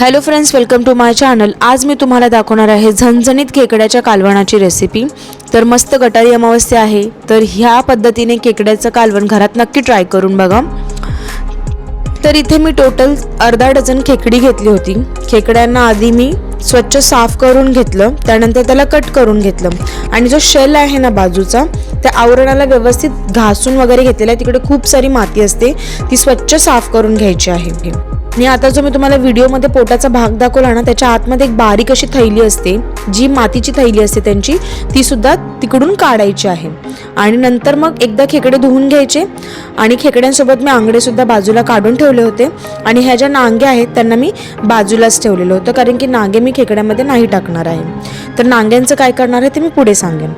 Hello friends welcome to my channel आज मी तुम्हाला दाखवणार आहे झणझणीत खेकड्याच्या कालवणाची रेसिपी तर मस्त गटारी अमावस्या आहे. तर ह्या पद्धतीने खेकड्याचं कालवण घरात नक्की ट्राय करून बघा. तर इथे मी टोटल अर्धा डझन खेकडी घेतली होती. खेकड्यांना आधी मी स्वच्छ साफ करून घेतलं. त्यानंतर त्याला कट करून घेतलं. आणि जो शेल आहे ना बाजूचा त्या आवरणाला व्यवस्थित घासून वगैरे घेतलेला आहे. तिकडे खूप सारी माती असते. ती स्वच्छ साफ करून घ्यायची आहे. आणि आता जो मी तुम्हाला व्हिडिओमध्ये पोटाचा भाग दाखवला ना त्याच्या आतमध्ये एक बारीक अशी थैली असते जी मातीची थैली असते त्यांची ती सुद्धा तिकडून काढायची आहे. आणि नंतर मग एकदा खेकडे धुवून घ्यायचे आणि खेकड्यांसोबत मी आंगडे सुद्धा बाजूला काढून ठेवले होते आणि ह्या ज्या नांगे आहेत त्यांना मी बाजूलाच ठेवलेलं होतं कारण की नांगे मी खेकड्यामध्ये नाही टाकणार आहे. तर नांग्यांचं काय करणार आहे ते मी पुढे सांगेन.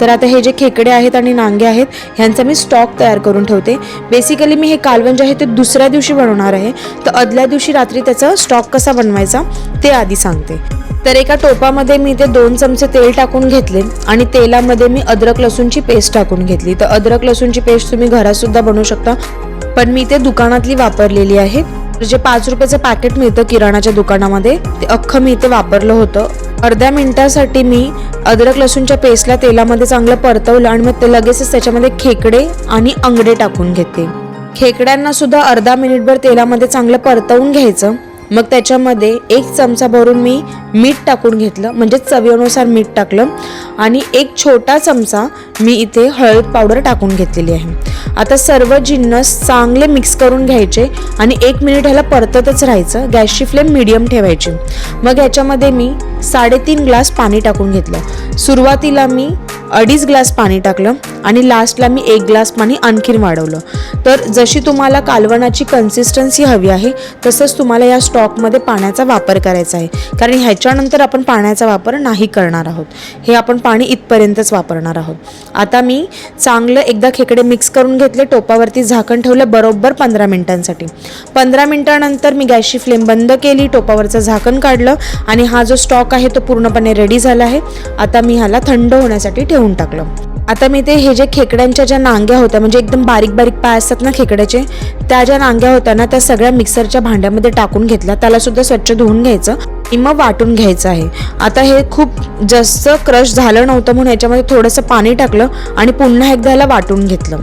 तर आता हे जे खेकडे आहेत आणि नांगे आहेत ह्यांचा मी स्टॉक तयार करून ठेवते. बेसिकली मी हे कालवण जे आहे ते दुसऱ्या दिवशी बनवणार आहे. तर आदल्या दिवशी रात्री त्याचा स्टॉक कसा बनवायचा ते आधी सांगते. तर एका टोपामध्ये मी ते दोन चमचे तेल टाकून घेतले आणि तेलामध्ये मी अद्रक लसूणची पेस्ट टाकून घेतली. तर अद्रक लसूणची पेस्ट तुम्ही घरातसुद्धा बनवू शकता पण मी ते दुकानातली वापरलेली आहे. जे पाच रुपयाचं पॅकेट मिळतं किराणाच्या दुकानामध्ये ते अख्खं मी इथे वापरलं होतं. अर्ध्या मिनिटासाठी मी अद्रक लसूणच्या पेस्टला तेलामध्ये चांगलं परतवलं आणि मग ते लगेचच त्याच्यामध्ये खेकडे आणि अंगडे टाकून घेते. खेकड्यांना सुद्धा अर्धा मिनिटभर तेलामध्ये चांगलं परतवून घ्यायचं. मग त्याच्यामध्ये एक चमचा भरून मी मीठ टाकून घेतलं म्हणजे चवीनुसार मीठ टाकलं. आणि एक छोटा चमचा मी इथे हळद पावडर टाकून घेतलेली आहे. आता सर्व जिन्नस चांगले मिक्स करून घ्यायचे आणि एक मिनिट ह्याला परततच राहायचं. गॅसची फ्लेम मिडियम ठेवायची. मग ह्याच्यामध्ये मी साडेतीन ग्लास पाणी टाकून घेतलं. सुरुवातीला मी अडीच ग्लास पाणी टाकलं आणि लास्टला मी एक ग्लास पाणी आणखीन वाढवलं. तर जशी तुम्हाला कालवणाची कन्सिस्टन्सी हवी आहे तसंच तुम्हाला या स्टॉकमध्ये पाण्याचा वापर करायचा आहे. कारण ह्याच्यानंतर आपण पाण्याचा वापर नाही करणार आहोत. हे आपण पाणी इथपर्यंतच वापरणार आहोत. आता मी चांगलं एकदा खेकडे मिक्स करून घेतले टोपावरती झाकण ठेवलं बरोबर पंधरा मिनिटांसाठी. पंधरा मिनिटानंतर मी गॅसची फ्लेम बंद केली टोपावरचं झाकण काढलं आणि हा जो स्टॉक आहे तो पूर्णपणे रेडी झाला आहे. आता मी ह्याला थंड होण्यासाठी ठेवून टाकलं. आता मी ते हे जे खेकड्यांच्या ज्या नांग्या होत्या म्हणजे एकदम बारीक बारीक पाय असतात ना खेकड्याचे त्या ज्या नांग्या होत्या ना त्या सगळ्या मिक्सरच्या भांड्यामध्ये टाकून घेतल्या. त्याला सुद्धा स्वच्छ धुवून घ्यायचं आणि मग वाटून घ्यायचं आहे. आता हे खूप जास्त क्रश झालं नव्हतं म्हणून याच्यामध्ये थोडंसं पाणी टाकलं आणि पुन्हा एकदा याला वाटून घेतलं.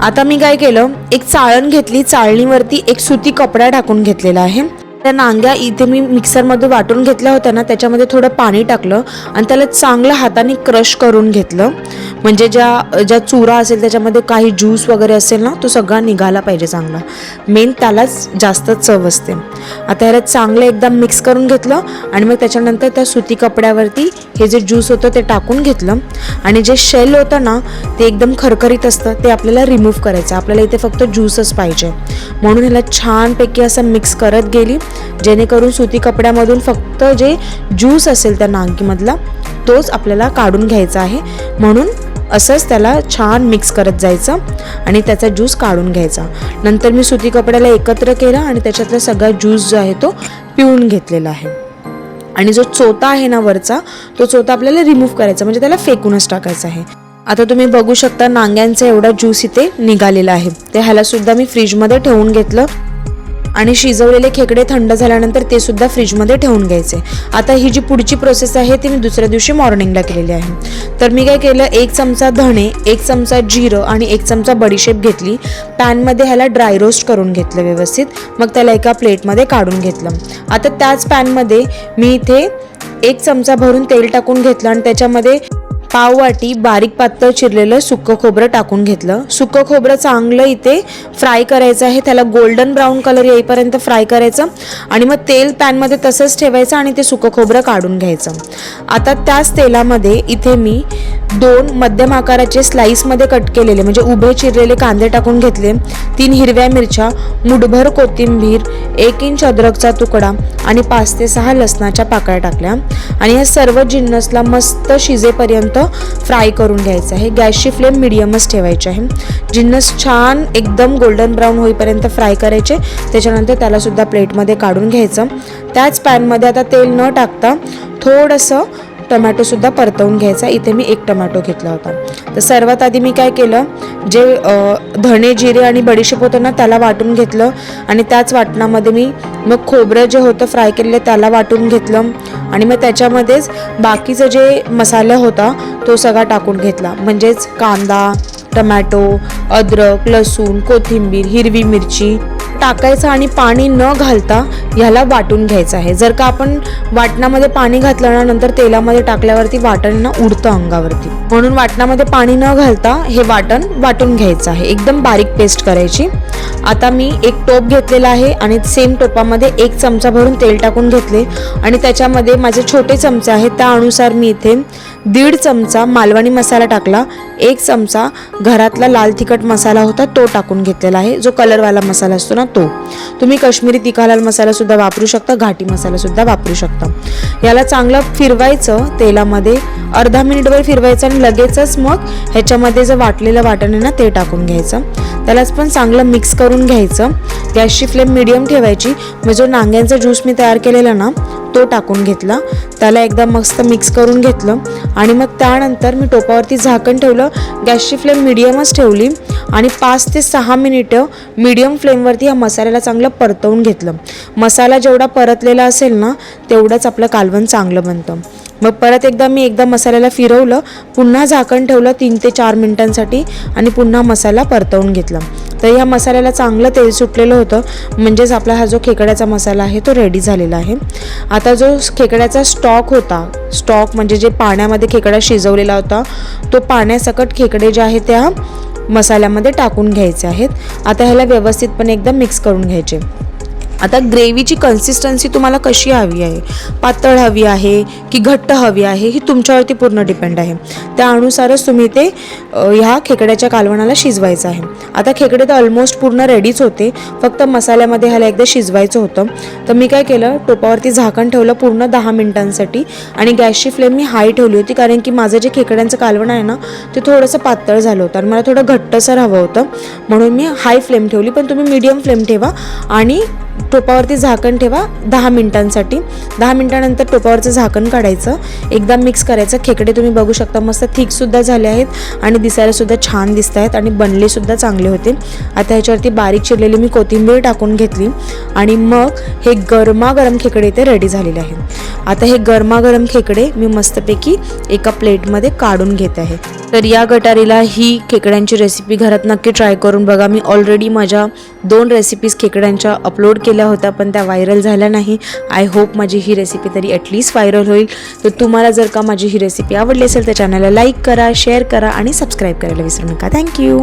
आता मी काय केलं एक चाळण घेतली चाळणीवरती एक सुती कपडा टाकून घेतलेला आहे. त्या नांग्या इथे मी मिक्सरमध्ये वाटून घेतल्या होत्या ना त्याच्यामध्ये थोडं पाणी टाकलं आणि त्याला चांगलं हाताने क्रश करून घेतलं. म्हणजे ज्या ज्या चुरा असेल त्याच्यामध्ये काही ज्यूस वगैरे असेल ना तो सगळा निघाला पाहिजे चांगला. मेन त्यालाच जास्त चव असते. आता ह्याला चांगलं एकदम मिक्स करून घेतलं आणि मग त्याच्यानंतर त्या सुती कपड्यावरती हे जे ज्यूस होतं ते टाकून घेतलं. आणि जे शेल होतं ना ते एकदम खरखरीत असतं ते आपल्याला रिमूव्ह करायचं. आपल्याला इथे फक्त ज्यूसच पाहिजे. म्हणून ह्याला छानपैकी असं मिक्स करत गेली. जेणेकरून सुती कपड्यामधून फक्त जे ज्यूस असेल त्या नांगीमधला तोच आपल्याला काढून घ्यायचा आहे. म्हणून असंच त्याला छान मिक्स करत जायचं आणि त्याचा ज्यूस काढून घ्यायचा. नंतर मी सुती कपड्याला एकत्र केलं आणि त्याच्यातला सगळा ज्यूस जो आहे तो पिळून घेतलेला आहे. आणि जो चोता आहे ना वरचा तो चोता आपल्याला रिमूव्ह करायचा म्हणजे त्याला फेकूनच टाकायचा आहे. आता तुम्ही बघू शकता नांग्यांचा एवढा ज्यूस इथे निघालेला आहे. ते ह्याला सुद्धा मी फ्रीजमध्ये ठेवून घेतलं. आणि शिजवलेले खेकडे थंड झाल्यानंतर ते सुद्धा फ्रीजमध्ये ठेवून घ्यायचे. आता ही जी पुढची प्रोसेस आहे ती मी दुसऱ्या दिवशी मॉर्निंगला केलेली आहे. तर मी काय केलं एक चमचा धणे एक चमचा जिरं आणि एक चमचा बडीशेप घेतली. पॅनमध्ये ह्याला ड्राय रोस्ट करून घेतलं व्यवस्थित. मग त्याला एका प्लेटमध्ये काढून घेतलं. आता त्याच पॅनमध्ये मी इथे एक चमचा भरून तेल टाकून घेतलं आणि त्याच्यामध्ये पाव वाटी बारीक पातळ चिरलेलं सुकं खोबरं टाकून घेतलं. सुकं खोबरं चांगलं इथे फ्राय करायचं आहे. त्याला गोल्डन ब्राऊन कलर येईपर्यंत फ्राय करायचं आणि मग तेल पॅनमध्ये तसंच ठेवायचं आणि ते सुकं खोबरं काढून घ्यायचं. आता त्याच तेलामध्ये इथे मी दोन मध्यम आकाराचे स्लाईसमध्ये कट केलेले म्हणजे उभे चिरलेले कांदे टाकून घेतले तीन हिरव्या मिरच्या मुठभर कोथिंबीर एक इंच अद्रकचा तुकडा आणि पाच ते सहा लसणाच्या पाकळ्या टाकल्या. आणि या सर्व जिन्नसला मस्त शिजेपर्यंत फ्राय करून घ्यायचं आहे. गॅसची फ्लेम मिडियमच ठेवायची आहे. जिन्नस छान एकदम गोल्डन ब्राऊन होईपर्यंत फ्राय करायचे. त्याच्यानंतर त्यालासुद्धा प्लेटमध्ये काढून घ्यायचं. त्याच पॅनमध्ये आता तेल न टाकता थोडंसं टमॅटोसुद्धा परतवून घ्यायचा. इथे मी एक टमॅटो घेतला होता. तर सर्वात आधी मी काय केलं? जे धणे जिरे आणि बडीशेप होतं ना त्याला वाटून घेतलं. आणि त्याच वाटणामध्ये मी मग खोबरं जे होतं फ्राय केलेलं त्याला वाटून घेतलं. आणि मग त्याच्यामध्येच बाकीचं जे मसाला होता तो सगळा टाकून घेतला. म्हणजेच कांदा टमॅटो अद्रक लसूण कोथिंबीर हिरवी मिरची टाकायचं आणि पाणी न घालता ह्याला वाटून घ्यायचं आहे. जर का आपण वाटणामध्ये पाणी घातलं ना नंतर तेलामध्ये टाकल्यावरती वाटण ना उडतं अंगावरती. म्हणून वाटणामध्ये पाणी न घालता हे वाटण वाटून घ्यायचं आहे. एकदम बारीक पेस्ट करायची. आता मी एक टोप घेतलेला आहे आणि सेम टोपामध्ये एक चमचा भरून तेल टाकून घेतले. आणि त्याच्यामध्ये माझे छोटे चमचे आहेत. त्यानुसार मी इथे दीड चमचा मालवणी मसाला टाकला. एक चमचा घरातला लाल तिखट मसाला होता तो टाकून घेतलेला आहे. जो कलरवाला मसाला असतो ना तो. तुम्ही काश्मीरी तिखा लाल वापरू शकता घाटी मसालासुद्धा वापरू शकता. याला चांगलं फिरवायचं तेलामध्ये अर्धा मिनिटभर फिरवायचं आणि लगेचच मग ह्याच्यामध्ये जे वाटलेलं वाटण आहे ना ते टाकून घ्यायचं. त्यालाच पण चांगलं मिक्स करून घ्यायचं. गॅसची फ्लेम मिडियम ठेवायची. मग जो नांग्यांचा ज्यूस मी तयार केलेला ना तो टाकून घेतला. त्याला एकदा मस्त मिक्स करून घेतलं. आणि मग त्यानंतर मी टोपावरती झाकण ठेवलं गॅसची फ्लेम मिडियमच ठेवली आणि पाच ते सहा मिनिटं मिडियम फ्लेमवरती ह्या मसाल्याला चांगलं परतवून घेतलं. मसाला जेवढा परतलेला असेल ना तेवढंच आपलं कालवण चांगलं बनतं. मग परत एकदा मी एकदा मसाल्याला फिरवलं पुन्हा झाकण ठेवलं तीन ते चार मिनटांसाठी आणि पुन्हा मसाला परतवून घेतला. तर ह्या मसाल्याला चांगलं तेल सुटलेलं होतं म्हणजेच आपला हा जो खेकड्याचा मसाला आहे तो रेडी झालेला आहे. आता जो खेकड्याचा स्टॉक होता स्टॉक म्हणजे जे पाण्यामध्ये खेकडा शिजवलेला होता तो पाण्यासकट खेकडे जे आहेत त्या मसाल्यामध्ये टाकून घ्यायचे आहेत. आता ह्याला व्यवस्थितपणे एकदम मिक्स करून घ्यायचे. आता ग्रेव्हीची कन्सिस्टन्सी तुम्हाला कशी हवी आहे? पातळ हवी आहे की घट्ट हवी आहे? ही तुमच्यावरती पूर्ण डिपेंड आहे. त्यानुसारच तुम्ही ते ह्या खेकड्याच्या कालवणाला शिजवायचं आहे. आता खेकडे तर ऑलमोस्ट पूर्ण रेडीच होते. फक्त मसाल्यामध्ये ह्याला एकदा शिजवायचं होतं. तर मी काय केलं टोपावरती झाकण ठेवलं पूर्ण दहा मिनिटांसाठी. आणि गॅसची फ्लेम मी हाय ठेवली होती कारण की माझं जे खेकड्यांचं कालवण आहे ना ते थोडंसं पातळ झालं होतं. आणि मला थोडं घट्टसर हवं होतं. म्हणून मी हाय फ्लेम ठेवली. पण तुम्ही मीडियम फ्लेम ठेवा. आणि टोपावरती झाकण ठेवा दहा मिनिटांसाठी. दहा मिनिटानंतर टोपावरचं झाकण काढायचं. एकदा मिक्स करायचं. खेकडे तुम्ही बघू शकता मस्त थिकसुद्धा झाले आहेत आणि दिसायलासुद्धा छान दिसत आहेत आणि बनलेसुद्धा चांगले होते. आता ह्याच्यावरती बारीक चिरलेली मी कोथिंबीर टाकून घेतली आणि मग हे गरमागरम खेकडे इथे रेडी झालेले आहेत. आता हे गरमागरम खेकडे मी मस्तपैकी एका प्लेटमध्ये काढून घेत आहे. तर या गटारीला ही खेकड्यांची रेसिपी घरात नक्की ट्राय करून बघा. मी ऑलरेडी माझ्या दोन रेसिपीज खेकड्यांच्या अपलोड केल्या होत्या पण त्या व्हायरल झाल्या नाही. आय होप माझी ही रेसिपी तरी ॲटलीस्ट व्हायरल होईल. तर तुम्हाला जर का माझी ही रेसिपी आवडली असेल तर चॅनलला लाईक करा शेअर करा आणि सबस्क्राईब करायला विसरू नका. थँक्यू